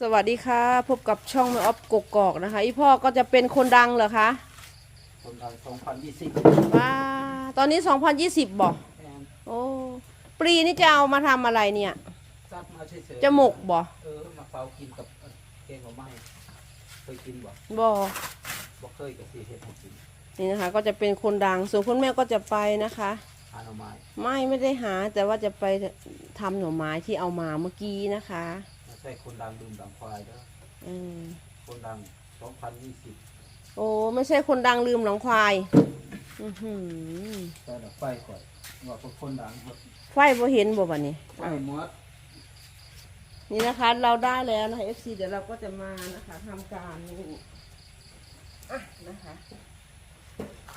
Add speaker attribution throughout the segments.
Speaker 1: สวัสดีค่ะ พบกับช่องแม่ออฟกกอกนะคะ อีพ่อก็จะเป็นคนดังเหรอคะ
Speaker 2: คนดัง2020
Speaker 1: ว้าตอนนี้ 2020บอก
Speaker 2: แอน
Speaker 1: โอ้ปรีนี่จะเอามาทำอะไรเนี่ย
Speaker 2: ซับมาเฉยๆ
Speaker 1: จะหมกบ่
Speaker 2: เออมาเฝ้ากินกับเอ่อแกงหน่อไม้เคยกินบ่
Speaker 1: บอ
Speaker 2: บ่เคยกับสีเห็ดให้กิน
Speaker 1: นี่นะคะ ก็จะเป็นคนดังส่วนคุณแม่ก็จะไปนะคะ
Speaker 2: หาหน่อไม้
Speaker 1: ไม่ไม่ได้หาแต่ว่าจะไปทำหน่อไม้ที่เอามาเมื่อกี้นะคะ
Speaker 2: ไม่ ใช่คนดังดื่มดังควายเด้อ
Speaker 1: อืม
Speaker 2: คนดัง2020
Speaker 1: โอ้ไม่ใช่คนดังลืมหลังควายอือหือ
Speaker 2: แต่ละไฟก่อนว่าเป็นคนดังหมด
Speaker 1: ไฟบ่เห็นบ่บัดนี้
Speaker 2: ไฟหมด
Speaker 1: นี่นะคะ เราได้แล้วนะคะ FC เดี๋ยวเราก็จะมานะคะทำการนี่อะนะคะ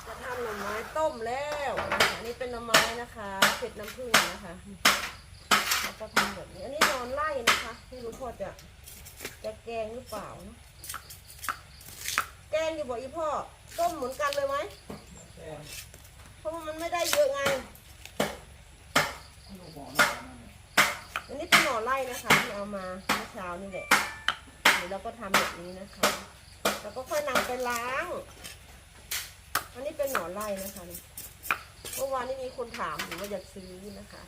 Speaker 1: จะทำหน่อไม้ต้มแล้วนะคะอันนี้เป็นหน่อไม้นะคะเผ็ดน้ำผึ้งนะคะ แล้วก็ทำแบบนี้ อันนี้นอนไล่นะคะ ไม่รู้พ่อจะจะแกงหรือเปล่านะแกงอยู่บอกอีพ่อ ต้มเหมือนกันเลยไหมเพราะว่ามันไม่ได้เยอะไง
Speaker 2: อันนี้
Speaker 1: เป็นหน่อไล่นะคะที่เอามาเมื่อเช้านี่แหละเดี๋ยวเราก็ทำแบบนี้นะคะ แล้วก็ค่อยนำไปล้าง อันนี้เป็นหน่อไล่นะคะเมื่อวานนี้มีคนถามว่าอยากซื้อนะคะ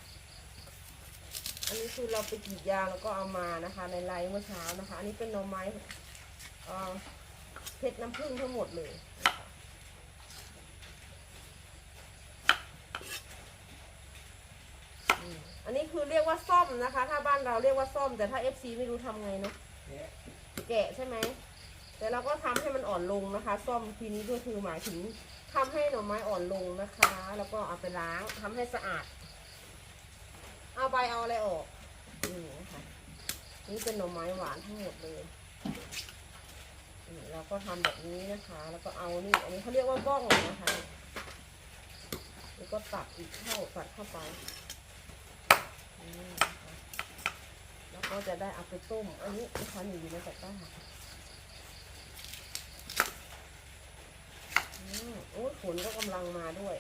Speaker 1: อันนี้คือเราไปกรีดยางแล้วก็เอามานะคะ ในไลน์เมื่อเช้านะคะ อันนี้เป็นหน่อไม้เพชรน้ำผึ้งทั้งหมดเลยอันนี้คือเรียกว่าซ่อมนะคะ ถ้าบ้านเราเรียกว่าซ่อม แต่ถ้า FC ไม่รู้ทำไงเนาะ
Speaker 2: แกะ
Speaker 1: แกะใช่ไหม แต่เราก็ทำให้มันอ่อนลงนะคะ ซ่อมทีนี้ก็คือหมายถึงทำให้หน่อไม้อ่อนลงนะคะ แล้วก็เอาไปล้างทำให้สะอาด เอาใบเอาอะไรออกนี่นะคะนี่เป็นหน่อไม้หวานทั้งหมดเลยเราก็ทำแบบนี้นะคะ แล้วก็เอานี่ อันนี้เขาเรียกว่าบ้องนะคะแล้วก็ตัดอีกเข้าตัดเข้าไปแล้วก็จะได้เอาไปต้ม อันนี้นะคะหนูอยู่ในตะกร้าอืมโอ้ยฝนก็กำลังมาด้วย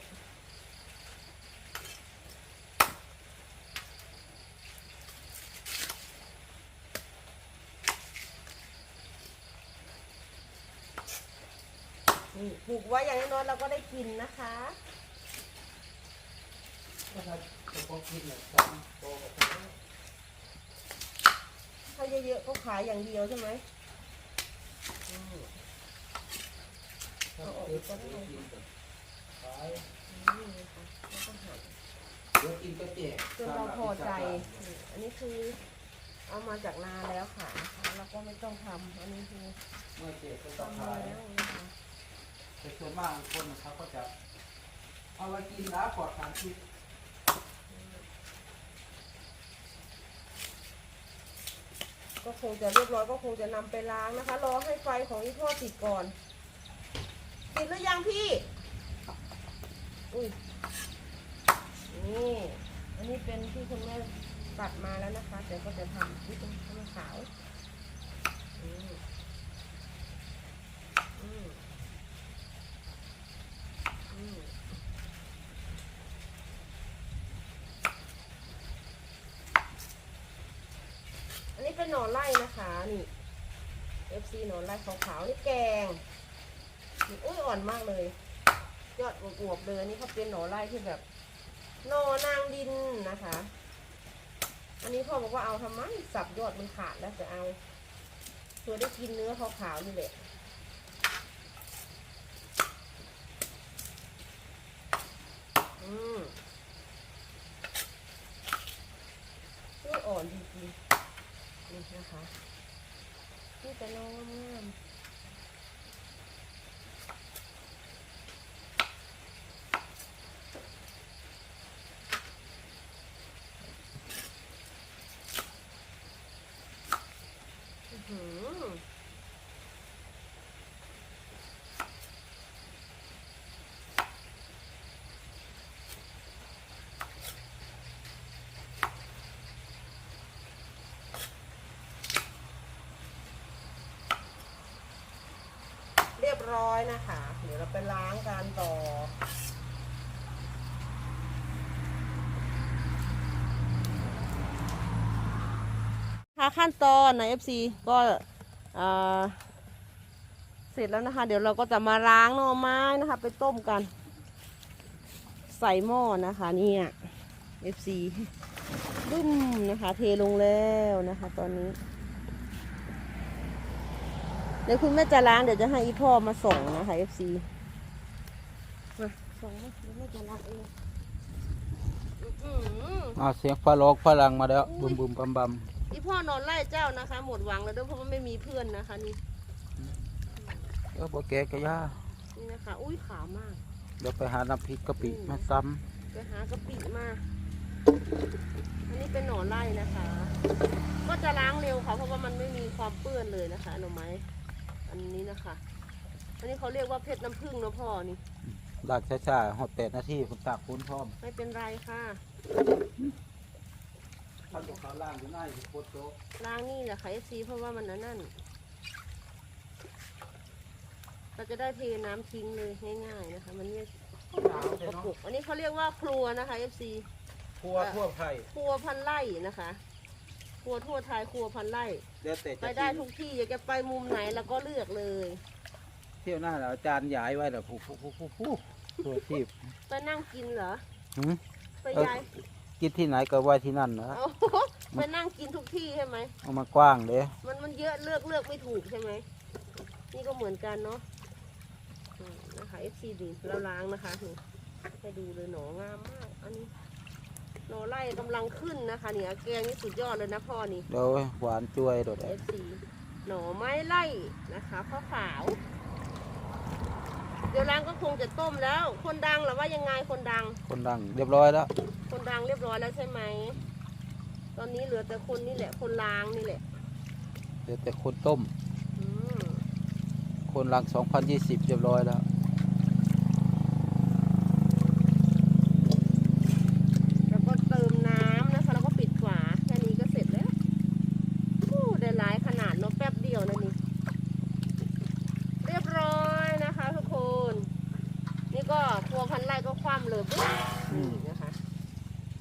Speaker 1: นี่ปลูกไว้อย่างน้อยๆเราก็ได้กินนะคะ
Speaker 2: ถ้าเย
Speaker 1: อะๆก็ขายอย่างเดียวใช่ไหม
Speaker 2: นี่
Speaker 1: นะคะแล้วก็หั่น
Speaker 2: จ
Speaker 1: นเราพอใจนี่อันนี้คือเอามาจากนาแล้วค่ะนะคะเราก็ไม่ต้องทำอันนี้คือทำแล้ว
Speaker 2: แต่ส่วนมากคนนะครับก็จะเอาไว้กินแล้วปลอดสารพิษ
Speaker 1: ก็คงจะเรียบร้อยก็คงจะนำไปล้างนะคะ รอให้ไฟของอีพ่อติดก่อน ติดหรือยังพี่ อุ้ย นี่ อันนี้เป็นที่คุณแม่ตัดมาแล้วนะคะเดี๋ยวก็จะทำนี่เป็นข้าวขาวอืมอืมอืม อันนี้เป็นหน่อไร่นะคะนี่ FC หน่อไร่ขาวๆนี่แกงนี่อุ้ยอ่อนมากเลย ยอดอวบๆเลยนี่เขาเป็นหน่อไร่ที่แบบหน่อนางดินนะคะ อันนี้พ่อบอกว่าเอาทำไมสับยอดมันขาดแล้วจะเอาเพื่อได้กินเนื้อขาวๆนี่แหละอืมนี่อ่อนจริงๆ นะคะที่จะลงงามอื้อหือเร้อยนะคะ เดี๋ยวเราไปล้างกันต่อ ค่ะขั้นตอนใน FC ก็เสร็จแล้วนะคะ เดี๋ยวเราก็จะมาล้างหน่อไม้นะคะ ไปต้มกัน ใส่หม้อนะคะเนี่ย FC ดุ้มนะคะ เทลงแล้วนะคะ ตอนนี้ เดี๋ยวคุณแม่จะล้างเดี๋ยวจะให้อีพ่อมาส่งนะคะ FC มาส่งมาเดี๋ยวแม่จะล้างเองอื้อหือ
Speaker 2: อ่าเสียงฟ้าร้องฟ้ารังมาแล้วบึมบึมบัมบัม
Speaker 1: อีพ่อนอนไล่เจ้านะคะ หมดหวังแล้วด้วยเพราะว่าไม่มีเพื่อนนะคะนี่
Speaker 2: เออบ่แกกะยา
Speaker 1: นี่นะคะ อุ้ยขาวมาก
Speaker 2: เดี๋ยวไปหาน้ำพริกกะปิมาซ้
Speaker 1: ไปหากะปิมาอันนี้เป็นหนอนไล่นะคะ ก็จะล้างเร็วค่ะเพราะว่ามันไม่มีความเปื้อนเลยนะคะหน่อไม้ อันนี้นะคะ อันนี้เขาเรียกว่าเพชรน้ำผึ้งเนาะพ่อนี่ำ
Speaker 2: ลากช้าๆหอดแปดนาทีผมตากคุณพร้อม
Speaker 1: ไม่เป็นไรค่ะ
Speaker 2: ท่านบอกเขาล่างอยู่หน้าอยู่โคตรโตะ
Speaker 1: ล้างนี่แหละค่ะเอซีเพราะว่ามันนั่น เราจะได้เทน้ำทิ้งเลยง่ายๆนะคะ มันไม่
Speaker 2: หนาว
Speaker 1: ก
Speaker 2: ใช่
Speaker 1: ระ
Speaker 2: เนาะ
Speaker 1: ปุกอันนี้เขาเรียกว่าครัวนะคะเอฟซี
Speaker 2: ครัวทั่วไทย
Speaker 1: ครัวพันไร่นะคะ ครัวทั่วไทยครัวพันไร่
Speaker 2: เดี๋ยวแต่
Speaker 1: ไป
Speaker 2: จะ
Speaker 1: ได้ทุกที่อยากจะไปมุมไหนเราก็เลือกเลย
Speaker 2: เที่ยวหน้าแล้วอาจารย์ย้ายไว้แล้วผู้ผู้ผู้ผู้ผู้ตัวทีบ
Speaker 1: ไปนั่งกินเหรอ
Speaker 2: หืม
Speaker 1: ไป
Speaker 2: เออ
Speaker 1: ย้าย
Speaker 2: กินที่ไหนก็ไว้ที่นั่นนะ
Speaker 1: เอา ไปนั่งกินทุกที่ใช่ไหม
Speaker 2: เอามากว้างเด้
Speaker 1: มันมันเยอะเลือกเลือกไม่ถูกใช่ไหม นี่ก็เหมือนกันเนาะอืมนะคะเอฟซีดีเราล้างนะคะนี่ให้ดูเลยหนองามมาก อันนี้ หนอไล่กำลังขึ้นนะคะเนี่ยแกงนี่สุดยอดเลยนะพ่อนี่
Speaker 2: เดี๋ยวหวานจ้วยโดด
Speaker 1: เอฟซีหน่อไม้ไล่นะคะข้าวขาว เดี๋ยวล้างก็คงจะต้มแล้ว คนดังหรือว่ายังไงคนดัง
Speaker 2: คนดังเรียบร้อยแล้ว
Speaker 1: คนดังเรียบร้อยแล้วใช่ไหม ตอนนี้เหลือแต่คนนี่แหละ คนล้างนี่แหละ
Speaker 2: เดี๋ยวแต่คนต้ม
Speaker 1: อืม
Speaker 2: คนหลัง2020 เรียบร้อยแล้ว
Speaker 1: แล้วก็เติมน้ำนะคะ แล้วก็ปิดฝาแค่นี้ก็เสร็จแล้วโอ้ได้หลายขนาดเนาะแป๊บเดียวนะนี่ เรียบร้อยนะคะ ทุกคน นี่ก็ครัวพันไร่ก็คว่ำเลยปุ๊บนี่นะคะ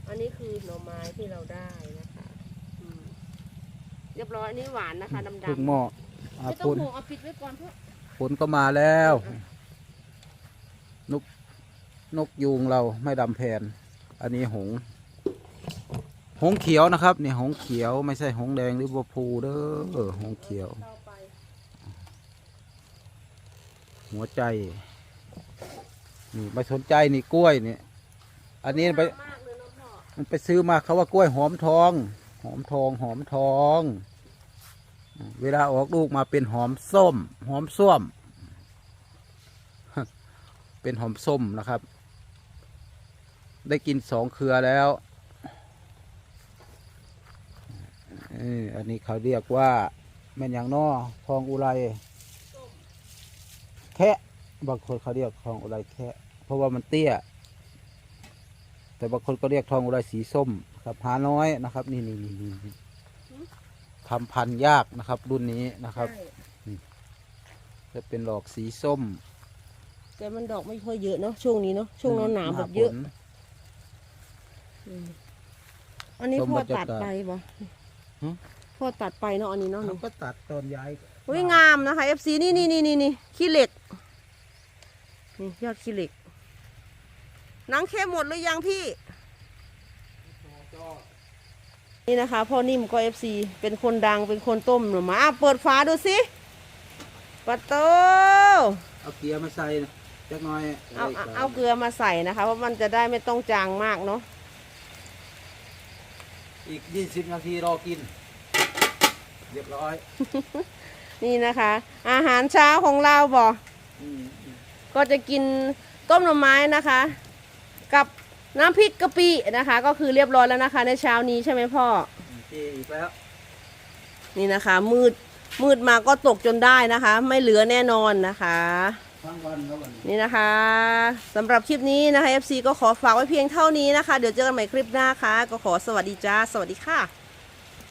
Speaker 1: อันนี้คือ หน่อไม้ที่เราได้นะคะอืมเรียบร้อยอันนี้หวานนะคะดำ
Speaker 2: พึ่งห
Speaker 1: ๆ
Speaker 2: ม้ออา
Speaker 1: ไม่ต้อ
Speaker 2: ฝ
Speaker 1: ง
Speaker 2: น
Speaker 1: ห่วงเอาปิดไว้ก่อนเถอะ
Speaker 2: ฝนก็มาแล้ว นกนกยูงเราไม่ดำแผนอันนี้หงส์หงส์เขียวนะครับ นี่หงส์เขียวไม่ใช่หงส์แดงหรือบัวพูเด้อหงส์เขียว
Speaker 1: ต่อไป
Speaker 2: หัวใจ นี่ไม่สนใจนี่กล้วยนี่ อันนี้ไป
Speaker 1: ม
Speaker 2: มันไปซื้อมาเขาว่ากล้วยหอมทอง หอมทองหอมทอง เวลาออกลูกมาเป็นหอมส้ม หอมส้วม เป็นหอมส้มนะครับ ได้กินสองเครือแล้วอันนี้เขาเรียกว่าแม่นอย่างนอทองอุไรแคะบางคนเขาเรียกทองอุไรแคะเพราะว่ามันเตี้ย แต่บางคนก็เรียกทองอุไรสีส้มครับหาน้อยนะครับ นี่นี่นี่นี่ทำพันธุ์ยากนะครับ รุ่นนี้นะครับ
Speaker 1: ใช่
Speaker 2: จะเป็นดอกสีส้ม
Speaker 1: แต่มันดอกไม่ค่อยเยอะเนาะช่วงนี้เนาะช่วงหนาวหนาวๆแบบเยอะ
Speaker 2: หน้าฝน
Speaker 1: อืมอันนี้
Speaker 2: ส้ม
Speaker 1: พ่อบ
Speaker 2: รรยากาศ
Speaker 1: ตัดไปบ่
Speaker 2: หึ
Speaker 1: พ่อตัดไปเนาะอันนี้เนาะ
Speaker 2: เขา
Speaker 1: นี่
Speaker 2: ก็ตัดตอนย้าย
Speaker 1: อุ้ยงามนะคะ FC นี่นี่นี่นี่นี่ขี้เหล็กนี่ยอดขี้เหล็ก หนังเข้มหมดหรือยังพี่ นี่นะคะ พ่อนิ่มก็ FC เป็นคนดังเป็นคนต้มหน่อไมาอะเปิดฝาดูสิปัตโต
Speaker 2: เอาเกียร์มาใส่นะจักหน่อย
Speaker 1: เอาเอาเอาเกลือมาใส่นะคะ เพราะมันจะได้ไม่ต้องจางมากเนาะ
Speaker 2: อีกยี่สิบนาทีรอกิน เรียบร้อย
Speaker 1: นี่นะคะ อาหารเช้าของเราบอก
Speaker 2: อืมอืม
Speaker 1: ก็จะกินต้มหน่อไม้นะคะ กับน้ำพริกกะปินะคะ ก็คือเรียบร้อยแล้วนะคะ ในเช้านี้ใช่ไหมพ่อ
Speaker 2: เจอีกแล้ว
Speaker 1: นี่นะคะ มืดมืดมาก็ตกจนได้นะคะ ไม่เหลือแน่นอนนะคะ
Speaker 2: ทั้งวันแล้ววันนี้
Speaker 1: นี่นะคะสำหรับคลิปนี้นะคะ FC ก็ขอฝากไว้เพียงเท่านี้นะคะ เดี๋ยวเจอกันใหม่คลิปหน้าค่ะ ก็ขอสวัสดีจ้า สวัสดีค่ะ